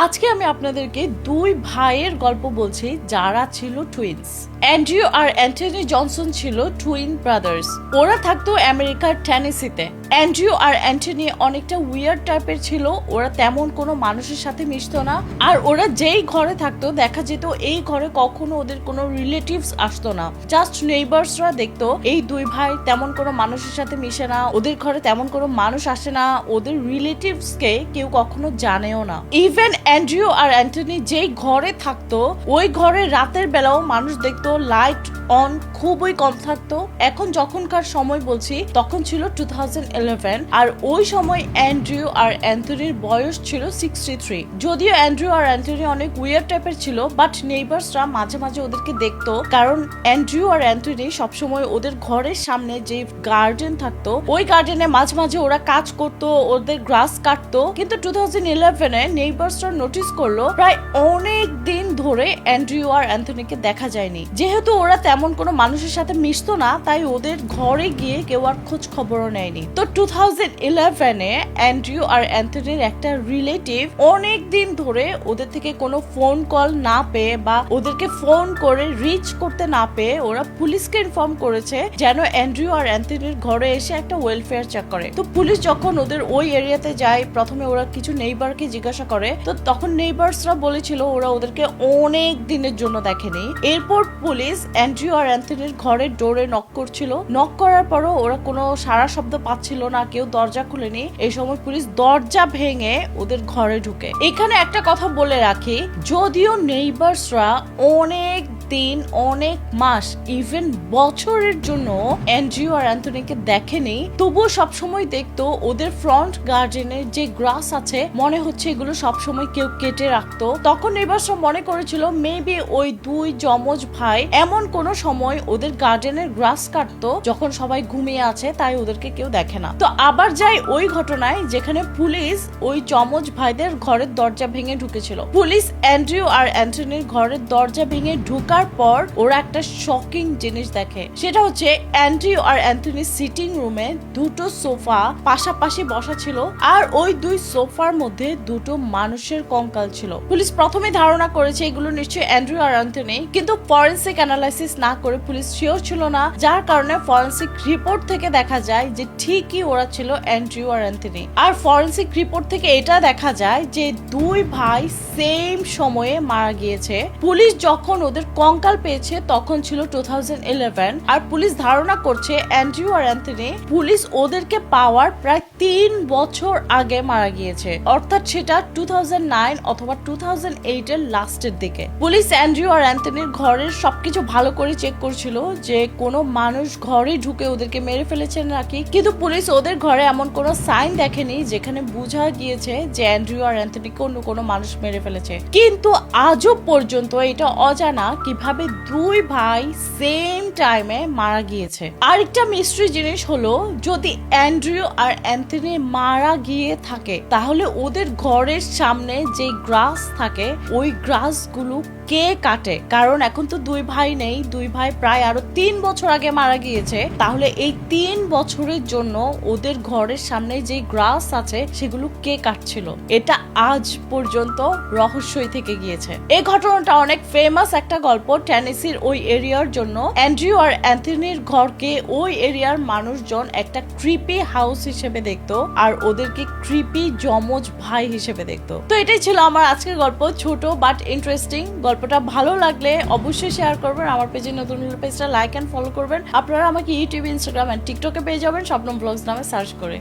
আজকে আমি আপনাদেরকে দুই ভাইয়ের গল্প বলছি, যারা ছিল টুইন্স অ্যান্ড্রিউ আর অ্যান্টনি জনসন ছিল টুইন ব্রাদার্স ওরা থাকতো আমেরিকার টেনেসিতে অ্যান্ড্রিউ আর অ্যান্টনি অনেকটা উইয়ার টাইপের ছিল। ওরা তেমন কোনো মানুষের সাথে মিশতো না। আর ওরা যেই ঘরে থাকতো, দেখা যেত এই ঘরে কখনো ওদের কোনো রিলেটিভস আসতো না। জাস্ট নেইবার্সরা দেখতো, এই দুই ভাই তেমন কোনো মানুষের সাথে মিশে না, ওদের ঘরে তেমন কোনো মানুষ আসে না, ওদের রিলেটিভসকে কেউ কখনো জানেও না। ইভেন অ্যান্ড্রিউ আর অ্যান্টনি যেই ঘরে থাকতো, ওই ঘরে রাতের বেলাও মানুষ দেখতো লাইট অন খুবই কম থাকতো। এখন যখনকার সময় বলছি, তখন ছিল টু আর ওই সময় অ্যান্ড্রিউ আর অ্যান্থনির বয়স ছিল সিক্সটি থ্রি যদিও অ্যান্ড্রিউ আর অ্যান্থনি অনেক উইয়ার টাইপের ছিল বাট নেইবার্সরা মাঝে মাঝে ওদেরকে দেখতো, কারণ অ্যান্ড্রিউ আর অ্যান্থনি সবসময় ওদের ঘরের সামনে যে গার্ডেন থাকতো, ওই গার্ডেনে মাঝে মাঝে ওরা কাজ করতো, ওদের গ্রাস কাটতো। কিন্তু টু থাউজেন্ড ইলেভেনে নেইবার্সরা নোটিস করল, প্রায় অনেক দিন ধরে অ্যান্ড্রিউ আর অ্যান্থনিকে দেখা যায়নি। যেহেতু ওরা তেমন কোনো মানুষের সাথে মিশতো না, তাই ওদের ঘরে গিয়ে কেউ আর খোঁজ খবরও নেয়নি। তো টু থাউজেন্ড ইলেভেনে অ্যান্ড্রিউ আর অ্যান্থনির একটা রিলেটিভ অনেক দিন ধরে ওদের থেকে কোনো ফোন কল না পেয়ে বা ওদেরকে ফোন করে রিচ করতে না পেয়ে ওরা পুলিশকে ইনফর্ম করেছে যেন অ্যান্ড্রিউ আর অ্যান্থনির ঘরে এসে একটা ওয়েলফেয়ার চেক করে। তো পুলিশ যখন ওদের ওই এরিয়াতে যায়, প্রথমে ওরা কিছু নেইবারকে জিজ্ঞাসা করে, তো তখন নেইবার্সরা বলেছিল ওরা ওদেরকে অনেক দিনের জন্য দেখেনি। এরপর পুলিশ অ্যান্ড্রিউ আর অ্যান্থনির ঘরের ডোরে নক করছিল। নক করার পরও ওরা কোনো সারা শব্দ পাচ্ছিল না, কেউ দরজা খুলেনি। এই সময় পুলিশ দরজা ভেঙে ওদের ঘরে ঢুকে। এখানে একটা কথা বলে রাখি, যদিও নেইবার্সরা অনেক দিন অনেক মাস ইভেন বছরের জন্য অ্যান্ড্রিউ আর অ্যান্থনিকে দেখেনি। তবুও সবসময় দেখতো ওদের ফ্রন্ট গার্ডেনের যে গ্রাস আছে, মনে হচ্ছে এগুলো সবসময় কেউ কেটে রাখতো। তখন এবার সব মনে করেছিল মেবি ওই দুই যমজ ভাই এমন কোন সময় ওদের গার্ডেনের গ্রাস কাটতো, যখন সবাই ঘুমিয়ে আছে, তাই ওদেরকে কেউ দেখে না। তো আবার যাই ওই ঘটনায়, যেখানে পুলিশ ওই যমজ ভাইদের ঘরের দরজা ভেঙে ঢুকেছিল। পুলিশ অ্যান্ড্রিউ আর অ্যান্টনির ঘরের দরজা ভেঙে ঢুকার পর ওরা একটা শকিং জিনিস দেখে। সেটা হচ্ছে অ্যান্ড্রিউ আর অ্যান্টনি সিটিং রুমে দুটো সোফা পাশাপাশি বসা ছিল আর ওই দুই সোফার মধ্যে দুটো মানুষের কঙ্কাল ছিল। পুলিশ প্রথমে ধারণা করেছে এগুলো নিশ্চয়ই অ্যান্ড্রিউ আর অ্যান্টনি কিন্তু ফরেন্সিক অ্যানালাইসিস না করে পুলিশ শিওর ছিল না, যার কারণে ফরেন্সিক রিপোর্ট থেকে দেখা যায় যে ঠিকই ওরা ছিল অ্যান্ড্রিউ আর অ্যান্টনি আর ফরেন্সিক রিপোর্ট থেকে এটা দেখা যায় যে দুই ভাই সেম সময়ে মারা গিয়েছে। পুলিশ যখন ওদের কঙ্কাল পেয়েছে তখন ছিল টু আর পুলিশ ধারণা করছে অ্যান্ড্রিউ আর অ্যান্থনি পুলিশ ওদেরকে পাওয়ার প্রায় তিন বছর আগে মারা গিয়েছে। অর্থাৎ সেটা টু অথবা টু এর লাস্টের দিকে। পুলিশ অ্যান্ড্রিউ আর অ্যান্থনির ঘরের সবকিছু ভালো করে চেক করছিল যে কোনো মানুষ ঘরে ঢুকে ওদেরকে মেরে ফেলেছে নাকি। কিন্তু পুলিশ ওদের ঘরে এমন কোনো সাইন দেখেনি যেখানে বোঝা গিয়েছে যে অ্যান্ড্রিউ আর অ্যান্থনিকে অন্য কোনো মানুষ মেরে ফেলেছে। কিন্তু আজও পর্যন্ত এটা অজানা কীভাবে দুই ভাই সেম টাইমে মারা গিয়েছে। আরেকটা মিস্ট্রি জিনিস হলো, যদি অ্যান্ড্রিউ আর অ্যান্থনি মারা গিয়ে থাকে, তাহলে ওদের ঘরের সামনে যে গ্রাস থাকে, ওই গ্রাসগুলো কে কাটে? কারণ এখন তো দুই ভাই নেই, দুই ভাই প্রায় আরও তিন বছর আগে মারা গিয়েছে। তাহলে এই তিন বছরের জন্য ওদের ঘরের সামনে যে গ্রাস আছে, সেগুলো কে কাটছিল? এটা আজ পর্যন্ত রহস্যই থেকে গিয়েছে। এই ঘটনাটা অনেক ফেমাস একটা গল্প টেনেসির ওই এরিয়ার জন্য। অ্যান্ড্রিউ আর অ্যান্থনির ঘরকে ওই এরিয়ার মানুষজন একটা ক্রিপি হাউস হিসেবে দেখতো আর ওদেরকে ক্রিপি যমজ ভাই হিসেবে দেখতো। তো এটাই ছিল আমার আজকের গল্প, ছোট বাট ইন্টারেস্টিং গল্পটা ভালো লাগলে অবশ্যই শেয়ার করবেন, আমার পেজে নতুন হলে পেজটা লাইক অ্যান্ড ফলো করবেন। আপনারা আমাকে ইউটিউব ইনস্টাগ্রাম অ্যান্ড টিকটকে পেয়ে যাবেন স্বপ্ন ব্লগস নামে সার্চ করে।